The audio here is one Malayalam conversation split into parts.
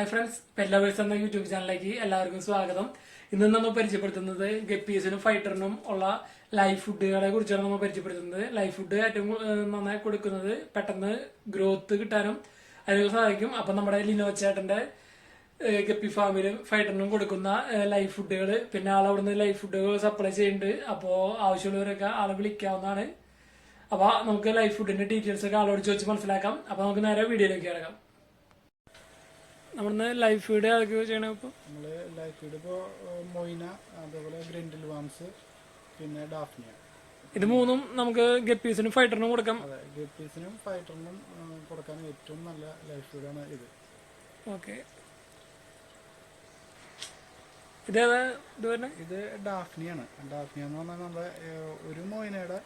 ഹായ് ഫ്രണ്ട്സ് പെല്ലവേഴ്സ് എന്ന യൂട്യൂബ് ചാനലിലേക്ക് എല്ലാവർക്കും സ്വാഗതം. ഇന്ന് നമ്മൾ പരിചയപ്പെടുത്തുന്നത് ഗപ്പീസിനും ഫൈറ്ററിനും ഉള്ള ലൈഫ് ഫുഡുകളെ കുറിച്ചാണ് നമ്മൾ പരിചയപ്പെടുത്തുന്നത്. ലൈഫ് ഫുഡ് ഏറ്റവും നന്നായി കൊടുക്കുന്നത് പെട്ടെന്ന് ഗ്രോത്ത് കിട്ടാനും അതിനൊക്കെ സഹായിക്കും. അപ്പം നമ്മുടെ ലിനോ ചേട്ടന്റെ ഗപ്പി ഫാമിലും ഫൈറ്ററിനും കൊടുക്കുന്ന ലൈഫ് ഫുഡുകൾ പിന്നെ ആൾ അവിടുന്ന് ലൈഫ് ഫുഡുകൾ സപ്ലൈ ചെയ്യുന്നുണ്ട്. അപ്പോൾ ആവശ്യമുള്ളവരൊക്കെ ആളെ വിളിക്കാവുന്നതാണ്. അപ്പോൾ നമുക്ക് ലൈഫ് ഫുഡിന്റെ ഡീറ്റെയിൽസ് ഒക്കെ ആളോട് ചോദിച്ച് മനസ്സിലാക്കാം. അപ്പോൾ നമുക്ക് നേരെ വീഡിയോയിലേക്ക് കിടക്കാം. നമ്മളിന്ന് ലൈഫ് ഫീഡ് ചെയ്യണ ഇപ്പോൾ നമ്മൾ ലൈഫ് ഫീഡ് ഇപ്പോൾ മൊയ്ന അതേപോലെ ഗ്രിൻഡിൽ വാംസ് പിന്നെ ഡാഫ്നിയ ഇത് മൂന്നും നമുക്ക് ഗപ്പീസിനും ഫൈറ്ററിനും കൊടുക്കാം. അതെ ഗപ്പീസിനും ഫൈറ്ററിനും കൊടുക്കാൻ ഏറ്റവും നല്ല ലൈഫ് ഫീഡാണ് ഇത്. ഓക്കെ ഇതേതാ ഇത് പറഞ്ഞ ഇത് ഡാഫ്നിയാണ് ഡാഫ്നിയ എന്ന് പറഞ്ഞാൽ നമ്മുടെ ഒരു മൊയ്നയുടെ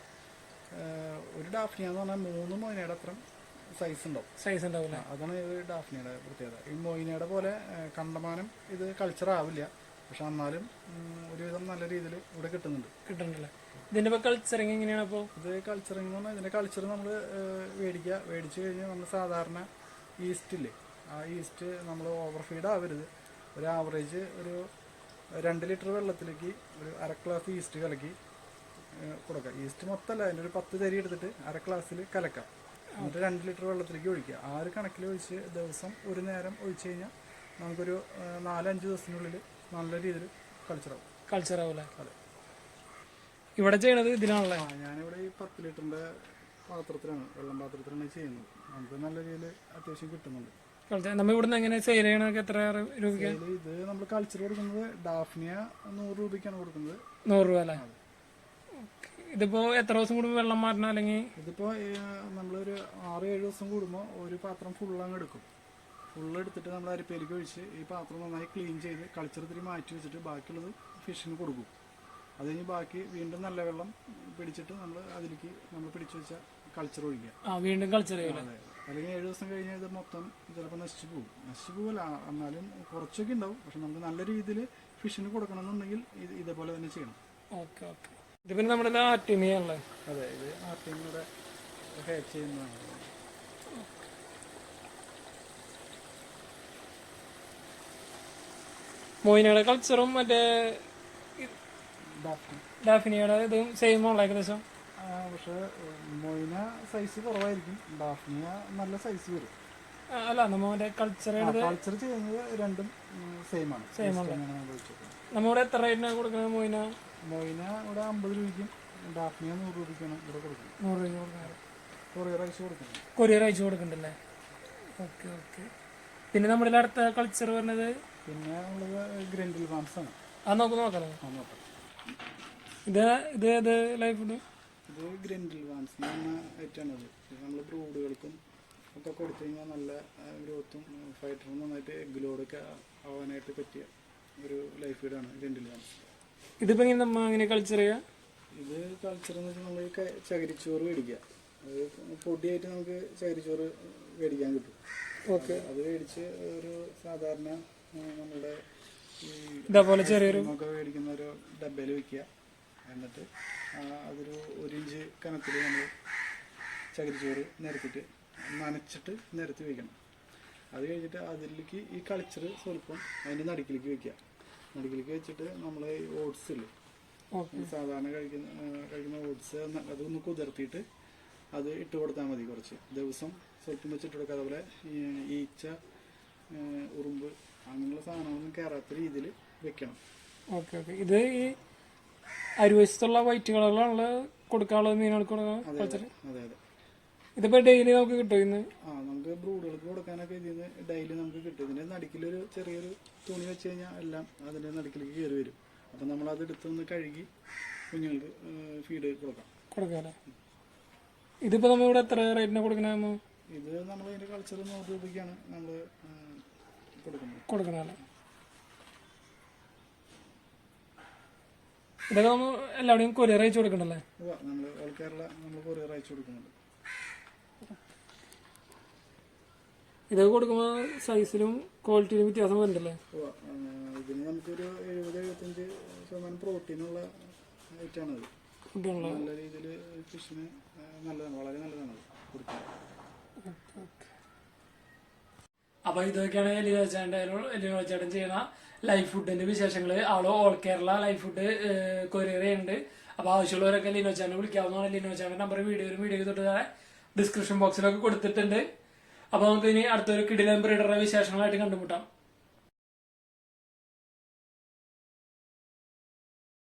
ഒരു ഡാഫ്നിയ എന്ന് പറഞ്ഞാൽ മൂന്ന് മൊയ്നയുടെ അത്ര സൈസ് ഉണ്ടാവും. സൈസ് ഉണ്ടാവില്ല അതാണ് ഇത് ഡാഫ്നിയുടെ പ്രത്യേകത. ഈ മൊയിനയുടെ പോലെ കണ്ടമാനം ഇത് കൾച്ചർ ആവില്ല. പക്ഷെ എന്നാലും ഒരുവിധം നല്ല രീതിയിൽ ഇവിടെ കിട്ടുന്നുണ്ട്. കിട്ടുന്നുണ്ടല്ലേ? ഇതിന്റെ കൾച്ചറിങ് എങ്ങനെയാണ് അപ്പോൾ ഇത് കൾച്ചറിങ് എന്ന് പറഞ്ഞാൽ ഇതിന്റെ കൾച്ചർ നമ്മൾ മേടിക്കുക. മേടിച്ചു കഴിഞ്ഞാൽ നമ്മൾ സാധാരണ ഈസ്റ്റ് ഇല്ലേ? ആ ഈസ്റ്റ് നമ്മൾ ഓവർ ഫീഡ് ആവരുത്. ഒരു ആവറേജ് ഒരു രണ്ട് ലിറ്റർ വെള്ളത്തിലേക്ക് ഒരു അര ഗ്ലാസ് ഈസ്റ്റ് കലക്കി കൊടുക്കുക. ഈസ്റ്റ് മൊത്തമല്ല അതിന്റെ ഒരു പത്ത് തരി എടുത്തിട്ട് അര ഗ്ലാസ്സിൽ കലക്കാം. എന്നിട്ട് രണ്ട് ലിറ്റർ വെള്ളത്തിലേക്ക് ഒഴിക്കുക. ആ ഒരു കണക്കിൽ ഒഴിച്ച് ദിവസം ഒരു നേരം ഒഴിച്ച് കഴിഞ്ഞാൽ നമുക്കൊരു നാലഞ്ച് ദിവസത്തിനുള്ളിൽ നല്ല രീതിയിൽ കൾച്ചറാവും കൾച്ചർ ആവൂല അതെ. ഇവിടെ ചെയ്യണത് ഇതിനാണല്ലേ? ആ ഞാനിവിടെ ഈ പത്ത് ലിറ്ററിന്റെ പാത്രത്തിലാണ് വെള്ളം പാത്രത്തിലാണ് ചെയ്യുന്നത്. നമുക്ക് നല്ല രീതിയിൽ അത്യാവശ്യം കിട്ടുന്നുണ്ട്. കൾച്ചർ നമ്മ ഇവിടുന്ന് എങ്ങനെ സെയിൽ ചെയ്യണതൊക്കെ എത്ര രൂപയ്ക്ക്? ഇത് നമ്മൾ കൾച്ചർ കൊടുക്കുന്നത് ഡാഫ്നിയ നൂറ് രൂപയ്ക്കാണ് കൊടുക്കുന്നത്. നൂറ് രൂപ അല്ലേ? ഓക്കേ. ഇതിപ്പോ എത്ര ദിവസം കൂടുമ്പോൾ വെള്ളം മാറണം അല്ലെങ്കിൽ? ഇതിപ്പോ നമ്മളൊരു ആറ് ഏഴ് ദിവസം കൂടുമ്പോൾ ഒരു പാത്രം ഫുൾ അങ്ങ് എടുക്കും. ഫുള്ള് എടുത്തിട്ട് നമ്മൾ അരിപ്പേലേക്ക് ഒഴിച്ച് ഈ പാത്രം നന്നായി ക്ലീൻ ചെയ്ത് കൾച്ചർ ഇത്തിരി മാറ്റി വെച്ചിട്ട് ബാക്കിയുള്ളത് ഫിഷിന് കൊടുക്കും. അത് കഴിഞ്ഞ് ബാക്കി വീണ്ടും നല്ല വെള്ളം പിടിച്ചിട്ട് നമ്മൾ അതിലേക്ക് നമ്മൾ പിടിച്ചു വെച്ച കൾച്ചർ ഒഴിക്കുക. വീണ്ടും കൾച്ചർ. അല്ലെങ്കിൽ ഏഴ് ദിവസം കഴിഞ്ഞാൽ ഇത് മൊത്തം ചിലപ്പോൾ നശിച്ചു പോകും. നശിച്ചു പോകില്ല എന്നാലും കുറച്ചൊക്കെ ഉണ്ടാവും. പക്ഷെ നമുക്ക് നല്ല രീതിയിൽ ഫിഷിന് കൊടുക്കണം എന്നുണ്ടെങ്കിൽ ഇതേപോലെ തന്നെ ചെയ്യണം. Okay okay. ഇത് പിന്നെ നമ്മുടെ ആർട്ടിമിയാണല്ലേ? അതെ ഇത് ആർട്ടിമിയുടെ ഹെയർ ചെയ്യുന്നതാണ് മോയിനയുടെ കൾച്ചറും മറ്റേ ഡാഫ്നി. ഡാഫിനിയുടെ ഇതും സെയിം ഉള്ള ഏകദേശം? പക്ഷെ മൊയിന സൈസ് കുറവായിരിക്കും. ഡാഫ്നിയ നല്ല സൈസ് വരും. അല്ല നമ്മ മറ്റേ കൾച്ചർ കൾച്ചർ ചെയ്യുന്നത് രണ്ടും സെയിം ആണ്. സെയിം ആണ് നമ്മുടെ എത്ര റേറ്റിനാണ് കൊടുക്കുന്നത് മോയിന മൊയിന ഇവിടെ അമ്പത് രൂപയ്ക്കും ഡാഫ്നിയ നൂറ് രൂപയ്ക്കാണ് ഇവിടെ കൊടുക്കുന്നത്. നൂറ് രൂപ കൊടുക്കുന്നത്. കൊറിയർ അയച്ചു കൊടുക്കുന്നത്. കൊറിയർ അയച്ചു കൊടുക്കണ്ടല്ലേ ഓക്കെ ഓക്കെ പിന്നെ നമ്മുടെ അടുത്ത കൾച്ചർ പറഞ്ഞത്? പിന്നെ ഉള്ളത് ഗ്രൻഡിൽ ഫാംസ് ആണ്. അത് നമുക്ക് നോക്കാം ആ, നോക്കാം. ഇത് ഇത് ഏത് ലൈഫ് ഇത് ഗ്രൻഡിൽ ഫാംസ് ഇത് നമ്മൾ ബ്രൂഡുകൾക്കും ഒക്കെ കൊടുത്തു കഴിഞ്ഞാൽ നല്ല ഗ്രോത്തും ഫൈറ്ററും നന്നായിട്ട് എഗ്ഗിലോടൊക്കെ ആവാനായിട്ട് പറ്റിയ ഒരു ലൈഫ് ഫീഡാണ് ഗ്രൻഡിൽ വാൻസ് ഇതിപ്പോ ഇങ്ങനെ നമ്മ അങ്ങനെ കൾച്ചർ ചെയ്യുക ഇത് കൾച്ചർ എന്ന് വെച്ചാൽ നമ്മൾ ചകിരിച്ചോറ് മേടിക്കുക അത് പൊടിയായിട്ട് നമുക്ക് ചകിരിച്ചോറ് മേടിക്കാൻ കിട്ടും. ഓക്കെ. അത് മേടിച്ച് ഒരു സാധാരണ നമ്മുടെ ഇതേപോലെ ചെറിയൊരു നമുക്ക് മേടിക്കുന്ന ഒരു ഡബയിൽ വെക്കുക എന്നിട്ട് അതൊരു ഒരു ഇഞ്ച് കനത്തിൽ നമ്മൾ ചകിരിച്ചോറ് നിരത്തിട്ട് നനച്ചിട്ട് നിരത്തി വെക്കണം. അത് കഴിഞ്ഞിട്ട് അതിലേക്ക് ഈ കളിച്ചറ് സ്വല്പം അതിന്റെ നടുക്കിലേക്ക് വെക്കുക നടുക്കിലേക്ക് വെച്ചിട്ട് നമ്മൾ ഈ ഓട്സ് ഇല്ലേ? സാധാരണ കഴിക്കുന്ന കഴിക്കുന്ന ഓട്സ് അതൊന്ന് കുതിർത്തിയിട്ട് അത് ഇട്ട് കൊടുത്താൽ മതി കുറച്ച്. ദിവസം സ്വൽപ്പം വെച്ചിട്ട് കൊടുക്കുക അതുപോലെ ഈച്ച ഉറുമ്പ് അങ്ങനെയുള്ള സാധനങ്ങളൊന്നും കയറാത്ത രീതിയിൽ വെക്കണം. Okay okay. ഇത് ഈ അരുവശത്തുള്ള വൈറ്റ് കളറിലുള്ള കൊടുക്കാനുള്ള മീനുകൾക്ക് കൊടുക്കാൻ അതെ അതെ. ഇതിപ്പോ ഡെയിലി നമുക്ക് കിട്ടും ഇന്ന്? ആ നമുക്ക് ബ്രൂഡുകൾക്ക് കൊടുക്കാനൊക്കെ ഇതിന് ഡെയിലി നമുക്ക് കിട്ടും. ഇതിന്റെ നടുക്കിലൊരു ചെറിയൊരു തുണി വെച്ച് കഴിഞ്ഞാൽ എല്ലാം അതിന്റെ നടുക്കിലേക്ക് കയറി വരും. അപ്പൊ നമ്മൾ അത് എടുത്തൊന്ന് കഴുകി കുഞ്ഞുങ്ങൾക്ക് ഫീഡ് കൊടുക്കാം. കൊടുക്കാല്ലേ? ഇതിപ്പോ നമ്മൾ ഇവിടെ എത്ര റേറ്റിന് കൊടുക്കണ ഇത് നമ്മൾ അതിന്റെ കൾച്ചർ നൂറ് രൂപയ്ക്കാണ് നമ്മൾ കൊടുക്കുന്നത്. കൊടുക്കണല്ലേ ഇതൊക്കെ നമ്മൾ എല്ലാവരുടെയും കൊറിയർ അയച്ചു കൊടുക്കണ്ടല്ലേ? നമ്മൾ ഓൾ കേരള നമ്മൾ കൊറിയർ അയച്ചു കൊടുക്കുന്നുണ്ട്. ഇതൊക്കെ കൊടുക്കുമ്പോൾ സൈസിലും ക്വാളിറ്റിയിലും വ്യത്യാസം വരുന്നുണ്ടല്ലേ. ആ, ഇതിന് നമുക്കൊരു എഴുപത് എഴുപത്തഞ്ച് ശതമാനം പ്രോട്ടീനുള്ള ഐറ്റാണത് നല്ല രീതിയിൽ ഫിഷിന് നല്ലതാണ് വളരെ നല്ലതാണ് കൊടുക്കാൻ. അപ്പൊ ഇതൊക്കെയാണ് എലി ചേട്ടന്റെ എലി ചെയ്യുന്ന ലൈഫ് ഫുഡിന്റെ വിശേഷങ്ങൾ. All all Kerala life food courier ചെയ്യുന്നുണ്ട്. അപ്പൊ ആവശ്യമുള്ളവരൊക്കെ ലിനോ ചേട്ടനെ വിളിക്കാവുന്നതാണ്. ലിനോ ചേട്ടൻ നമ്പർ വീഡിയോയിലും വീഡിയോ തൊട്ട് ഡിസ്ക്രിപ്ഷൻ ബോക്സിലൊക്കെ കൊടുത്തിട്ടുണ്ട്. അപ്പൊ നമുക്ക് ഇനി അടുത്തൊരു കിടിലം വിശേഷങ്ങളായിട്ട് കണ്ടുമുട്ടാം.